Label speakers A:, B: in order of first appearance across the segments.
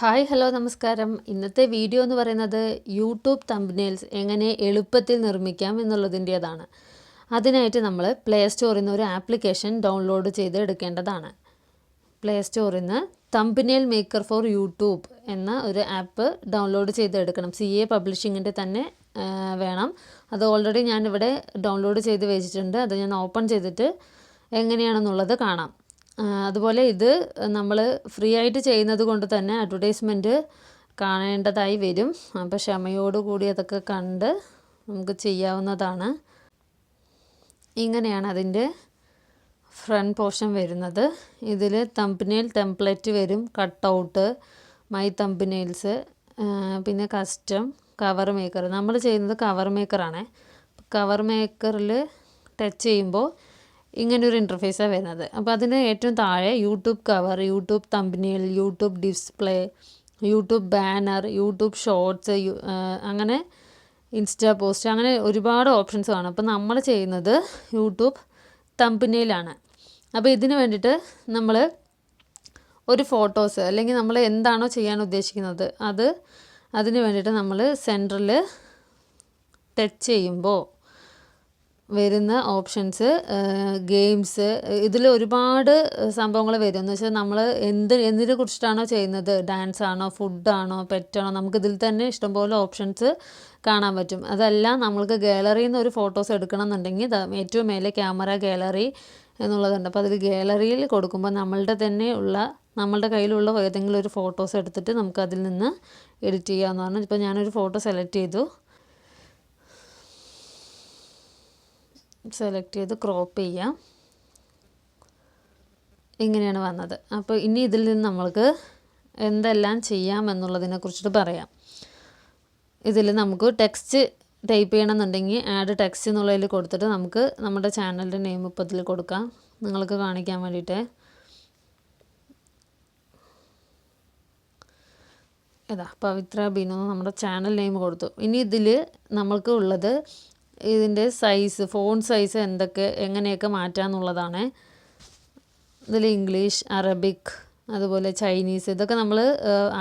A: Hi hello നമസ്കാരം. ഇന്നത്തെ video എന്ന് പറയുന്നത് യൂട്യൂബ് തമ്പനെയിൽസ് എങ്ങനെ എളുപ്പത്തിൽ നിർമ്മിക്കാം എന്നുള്ളതിന്റേതാണ്. അതിനായിട്ട് നമ്മൾ പ്ലേ സ്റ്റോറിൽ നിന്ന് ഒരു ആപ്ലിക്കേഷൻ ഡൗൺലോഡ് ചെയ്ത് എടുക്കേണ്ടതാണ് പ്ലേ സ്റ്റോറിൽ നിന്ന് തമ്പനെയിൽ മേക്കർ ഫോർ യൂട്യൂബ് എന്ന ഒരു ആപ്പ് ഡൗൺലോഡ് ചെയ്ത് എടുക്കണം സി എ പബ്ലിഷിങ്ങിന്റെ തന്നെ വേണം. അത് ഓൾറെഡി ഞാനിവിടെ ഡൗൺലോഡ് ചെയ്ത് വെച്ചിട്ടുണ്ട്. അത് ഞാൻ ഓപ്പൺ ചെയ്തിട്ട് എങ്ങനെയാണെന്നുള്ളത് കാണാം. അതുപോലെ ഇത് നമ്മൾ ഫ്രീ ആയിട്ട് ചെയ്യുന്നത് കൊണ്ട് തന്നെ അഡ്വർടൈസ്മെന്റ് കാണേണ്ടതായി വരും. അപ്പോൾ ക്ഷമയോടുകൂടി അതൊക്കെ കണ്ട് നമുക്ക് ചെയ്യാവുന്നതാണ്. ഇങ്ങനെയാണ് അതിന്റെ ഫ്രണ്ട് പോർഷൻ വരുന്നത്. ഇതിൽ തമ്പനെയിൽ ടെംപ്ലേറ്റ് വരും. കട്ടൗട്ട് മൈ തമ്പനെയിൽസ് പിന്നെ കസ്റ്റം കവർ മേക്കർ നമ്മൾ ചെയ്യുന്നത് കവർ മേക്കറാണ് കവർ മേക്കറിൽ ടച്ച് ചെയ്യുമ്പോൾ ഇങ്ങനൊരു ഇന്റർഫേസാണ് വരുന്നത്. അപ്പോൾ അതിന് ഏറ്റവും താഴെ YouTube cover YouTube thumbnail YouTube display YouTube banner YouTube shorts അങ്ങനെ ഇൻസ്റ്റാ പോസ്റ്റ് അങ്ങനെ ഒരുപാട് ഓപ്ഷൻസ് കാണും. അപ്പോൾ നമ്മൾ ചെയ്യുന്നത് യൂട്യൂബ് തമ്പനിയിലാണ് അപ്പോൾ ഇതിന് വേണ്ടിയിട്ട് നമ്മൾ ഒരു ഫോട്ടോസ് അല്ലെങ്കിൽ നമ്മൾ എന്താണോ ചെയ്യാൻ ഉദ്ദേശിക്കുന്നത് അത് അതിന് വേണ്ടിയിട്ട് നമ്മൾ സെന്ററിൽ ടച്ച് ചെയ്യുമ്പോൾ വരുന്ന ഓപ്ഷൻസ് ഗെയിംസ് ഇതിൽ ഒരുപാട് സംഭവങ്ങൾ വരും. എന്ന് വെച്ചാൽ നമ്മൾ എന്ത് എന്തിനെ കുറിച്ചിട്ടാണോ ചെയ്യുന്നത്? ഡാൻസ് ആണോ ഫുഡാണോ പെറ്റാണോ നമുക്ക് ഇതിൽ തന്നെ ഇഷ്ടംപോലെ ഓപ്ഷൻസ് കാണാൻ പറ്റും. അതെല്ലാം നമ്മൾക്ക് ഗാലറിയിൽ നിന്ന് ഒരു ഫോട്ടോസ് എടുക്കണം എന്നുണ്ടെങ്കിൽ ഏറ്റവും മേലെ ക്യാമറ ഗാലറി എന്നുള്ളതുണ്ട്. അപ്പോൾ അതിൽ ഗാലറിയിൽ കൊടുക്കുമ്പോൾ നമ്മളുടെ തന്നെ ഉള്ള നമ്മളുടെ കയ്യിലുള്ള ഏതെങ്കിലും ഒരു ഫോട്ടോസ് എടുത്തിട്ട് നമുക്ക് അതിൽ നിന്ന് എഡിറ്റ് ചെയ്യാവുന്നതാണ്. ഇപ്പോൾ ഞാനൊരു ഫോട്ടോ സെലക്ട് ചെയ്തു. സെലക്ട് ചെയ്ത് ക്രോപ്പ് ചെയ്യാം. ഇങ്ങനെയാണ് വന്നത്. അപ്പോൾ ഇനി ഇതിൽ നിന്ന് നമ്മൾക്ക് എന്തെല്ലാം ചെയ്യാം എന്നുള്ളതിനെ കുറിച്ചിട്ട് പറയാം. ഇതിൽ നമുക്ക് ടെക്സ്റ്റ് ടൈപ്പ് ചെയ്യണമെന്നുണ്ടെങ്കിൽ ആഡ് ടെക്സ്റ്റ് എന്നുള്ളതിൽ കൊടുത്തിട്ട് നമുക്ക് നമ്മുടെ ചാനലിന്റെ നെയിം ഇപ്പോൾ ഇതിൽ കൊടുക്കാം. നിങ്ങൾക്ക് കാണിക്കാൻ വേണ്ടിയിട്ട്. ഇതാ പവിത്ര ബിനു നമ്മുടെ ചാനൽ നെയിം കൊടുത്തു. ഇനി ഇതിൽ നമ്മൾക്ക് ഉള്ളത് ഇതിന്റെ സൈസ് ഫോൺ സൈസ് എന്തൊക്കെ എങ്ങനെയൊക്കെ മാറ്റാമെന്നുള്ളതാണ് ഇതിൽ ഇംഗ്ലീഷ് അറബിക് അതുപോലെ ചൈനീസ് ഇതൊക്കെ നമ്മൾ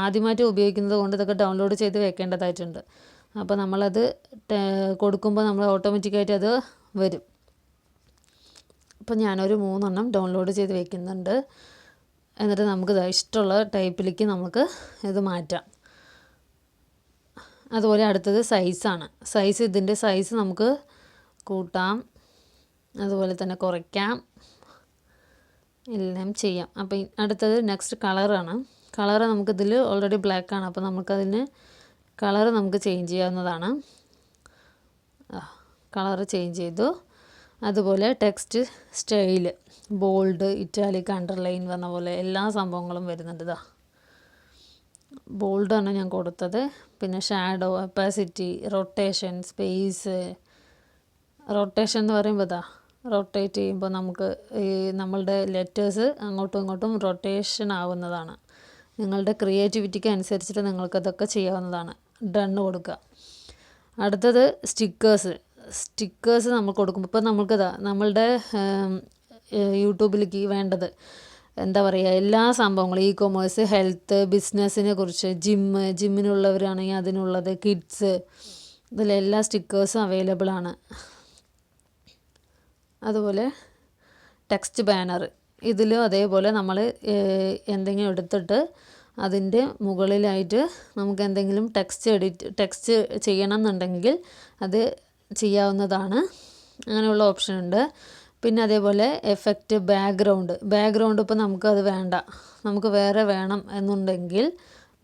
A: ആദ്യമായിട്ട് ഉപയോഗിക്കുന്നത് കൊണ്ട് ഇതൊക്കെ ഡൗൺലോഡ് ചെയ്ത് വെക്കേണ്ടതായിട്ടുണ്ട്. അപ്പോൾ നമ്മളത് കൊടുക്കുമ്പോൾ നമ്മൾ ഓട്ടോമാറ്റിക്കായിട്ട് അത് വരും. അപ്പോൾ ഞാനൊരു മൂന്നെണ്ണം ഡൗൺലോഡ് ചെയ്ത് വെക്കുന്നുണ്ട്. എന്നിട്ട് നമുക്ക് ഇഷ്ടമുള്ള ടൈപ്പിലേക്ക് നമുക്ക് ഇത് മാറ്റാം. അതുപോലെ അടുത്തത് സൈസാണ് സൈസ് ഇതിന്റെ സൈസ് നമുക്ക് കൂട്ടാം. അതുപോലെ തന്നെ കുറയ്ക്കാം. എല്ലാം ചെയ്യാം. അപ്പോൾ അടുത്തത് നെക്സ്റ്റ് കളറാണ് കളറ് നമുക്കിതിൽ ഓൾറെഡി ബ്ലാക്ക് ആണ്. അപ്പോൾ നമുക്കതിന് കളറ് നമുക്ക് ചേഞ്ച് ചെയ്യാവുന്നതാണ്. കളറ് ചേഞ്ച് ചെയ്തു. അതുപോലെ text style bold italic underline പറഞ്ഞ പോലെ എല്ലാ സംഭവങ്ങളും വരുന്നുണ്ട് ഇതാ ബോൾഡാണ് ഞാൻ കൊടുത്തത്. പിന്നെ shadow opacity rotation space. Rotation എന്ന് പറയുമ്പോൾ ഇതാ റൊട്ടേറ്റ് ചെയ്യുമ്പോൾ നമുക്ക് ഈ നമ്മളുടെ ലെറ്റേഴ്സ് അങ്ങോട്ടും ഇങ്ങോട്ടും റൊട്ടേഷൻ ആവുന്നതാണ്. നിങ്ങളുടെ ക്രിയേറ്റിവിറ്റിക്ക് അനുസരിച്ചിട്ട് നിങ്ങൾക്കതൊക്കെ ചെയ്യാവുന്നതാണ്. ഡണ്ണ് കൊടുക്കുക. അടുത്തത് സ്റ്റിക്കേഴ്സ്. സ്റ്റിക്കേഴ്സ് നമ്മൾ കൊടുക്കുമ്പോൾ ഇപ്പോൾ നമ്മൾക്കിതാ നമ്മളുടെ യൂട്യൂബിലേക്ക് വേണ്ടത് എന്താ പറയുക എല്ലാ സംഭവങ്ങളും ഇ കൊമേഴ്സ് ഹെൽത്ത് ബിസിനസ്സിനെ കുറിച്ച് ജിമ്മ് ജിമ്മിനുള്ളവരാണെങ്കിൽ അതിനുള്ളത് കിഡ്സ് ഇതിലെല്ലാ സ്റ്റിക്കേഴ്സും അവൈലബിൾ ആണ്. അതുപോലെ ടെക്സ്റ്റ് ബാനർ ഇതിലും അതേപോലെ നമ്മൾ എന്തെങ്കിലും എടുത്തിട്ട് അതിന്റെ മുകളിലായിട്ട് നമുക്ക് എന്തെങ്കിലും ടെക്സ്റ്റ് എഡിറ്റ് ടെക്സ്റ്റ് ചെയ്യണം എന്നുണ്ടെങ്കിൽ അത് ചെയ്യാവുന്നതാണ്. അങ്ങനെയുള്ള ഓപ്ഷൻ ഉണ്ട്. പിന്നെ അതേപോലെ എഫക്റ്റ് ബാക്ക്ഗ്രൗണ്ട് ബാക്ക്ഗ്രൗണ്ട് ഇപ്പോൾ നമുക്കത് വേണ്ട. നമുക്ക് വേറെ വേണം എന്നുണ്ടെങ്കിൽ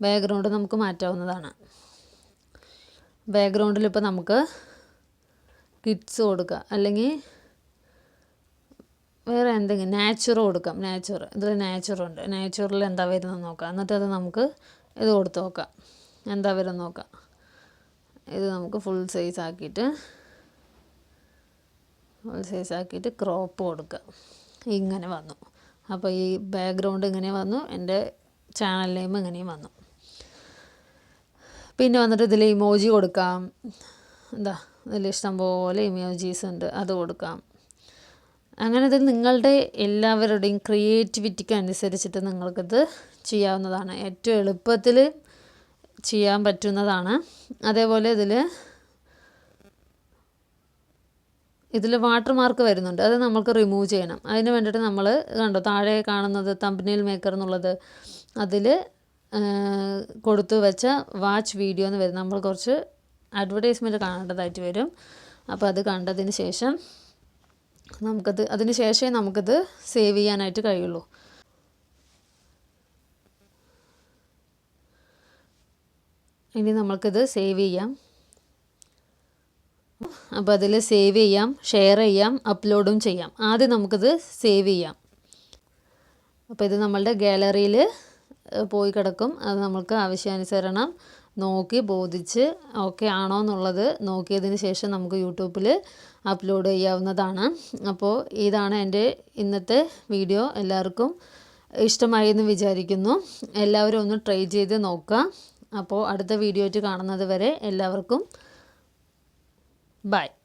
A: ബാക്ക്ഗ്രൗണ്ട് നമുക്ക് മാറ്റാവുന്നതാണ്. ബാക്ക്ഗ്രൗണ്ടിൽ ഇപ്പോൾ നമുക്ക് കിഡ്സ് കൊടുക്കുക അല്ലെങ്കിൽ വേറെ എന്തെങ്കിലും നാച്ചുറ കൊടുക്കാം. നാച്ചുർ ഇതിൽ നാച്ചുറുണ്ട് നാച്ചുറൽ എന്താ വരുന്നത് നോക്കാം. എന്നിട്ട് അത് നമുക്ക് ഇത് കൊടുത്ത് നോക്കാം. എന്താ വരുന്നത് നോക്കാം. ഇത് നമുക്ക് ഫുൾ സൈസ് ആക്കിയിട്ട് ഫുൾ സൈസ് ആക്കിയിട്ട് ക്രോപ്പ് കൊടുക്കുക. ഇങ്ങനെ വന്നു. അപ്പോൾ ഈ ബാക്ക്ഗ്രൗണ്ട് ഇങ്ങനെ വന്നു. എന്റെ ചാനൽ നെയിം ഇങ്ങനെയും വന്നു. പിന്നെ വന്നിട്ട് ഇതിൽ ഇമോജി കൊടുക്കാം. എന്താ? ഇതിൽ ഇഷ്ടംപോലെ ഇമോജീസ് ഉണ്ട്. അത് കൊടുക്കാം. അങ്ങനെ ഇത് നിങ്ങളുടെ എല്ലാവരുടെയും ക്രിയേറ്റിവിറ്റിക്ക് അനുസരിച്ചിട്ട് നിങ്ങൾക്കിത് ചെയ്യാവുന്നതാണ്. ഏറ്റവും എളുപ്പത്തിൽ ചെയ്യാൻ പറ്റുന്നതാണ്. അതേപോലെ ഇതിൽ ഇതിൽ വാട്ടർ മാർക്ക് വരുന്നുണ്ട്. അത് നമുക്ക് റിമൂവ് ചെയ്യണം. അതിന് വേണ്ടിയിട്ട് നമ്മൾ കണ്ടോ താഴെ കാണുന്നത് തമ്പനിയിൽ മേക്കർ എന്നുള്ളത് അതിൽ കൊടുത്തു വെച്ച വാച്ച് വീഡിയോ എന്ന് വരും. നമ്മൾ കുറച്ച് അഡ്വർടൈസ്മെന്റ് കാണേണ്ടതായിട്ട് വരും. അപ്പോൾ അത് കണ്ടതിന് ശേഷം നമുക്കത് അതിന് ശേഷമേ നമുക്കത് സേവ് ചെയ്യാനായിട്ട് കഴിയുള്ളൂ. ഇനി നമ്മൾക്കിത് സേവ് ചെയ്യാം. അപ്പോൾ അതിൽ സേവ് ചെയ്യാം ഷെയർ ചെയ്യാം അപ്ലോഡും ചെയ്യാം. ആദ്യം നമുക്കിത് സേവ് ചെയ്യാം. അപ്പോൾ ഇത് നമ്മളുടെ ഗാലറിയിൽ പോയി കിടക്കും. അത് നമുക്ക് ആവശ്യാനുസരണം നോക്കി ബോധിച്ച് ഓക്കെ ആണോ എന്നുള്ളത് നോക്കിയതിന് ശേഷം നമുക്ക് യൂട്യൂബിൽ അപ്ലോഡ് ചെയ്യാവുന്നതാണ്. അപ്പോൾ ഇതാണ് എന്റെ ഇന്നത്തെ വീഡിയോ എല്ലാവർക്കും ഇഷ്ടമായി എന്ന് വിചാരിക്കുന്നു. എല്ലാവരും ഒന്ന് ട്രൈ ചെയ്ത് നോക്കുക. അപ്പോൾ അടുത്ത വീഡിയോ ആയിട്ട് കാണുന്നത് വരെ എല്ലാവർക്കും Bye.